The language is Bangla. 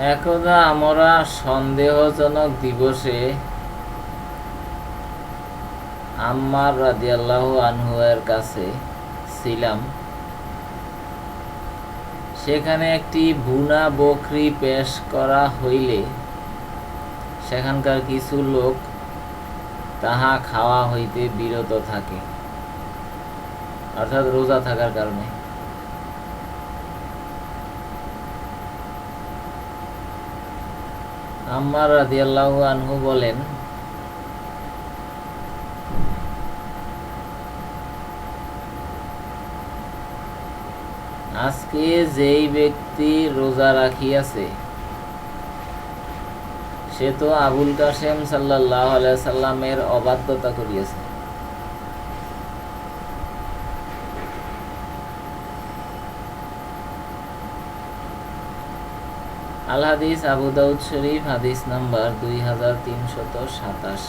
একদা আমরা সন্দেহজনক দিবসে আম্মার রাদিয়াল্লাহু আনহু এর কাছে ছিলাম। সেখানে একটি বুনা বকরি পেশ করা হইলে সেখানকার কিছু লোক তাহা খাওয়া হইতে বিরত থাকে, অর্থাৎ রোজা থাকার কারণে। আম্মার রাদিয়াল্লাহু আনহু বলেন, আজকে যেই ব্যক্তি রোজা রাখিয়াছে, সে তো আবুল কাসেম সাল্লাহ সাল্লামের অবাধ্যতা করিয়াছে। আল হাদিস আবু দাউদ শরীফ হাদিস নাম্বার দুই হাজার তিনশত সাতাশ।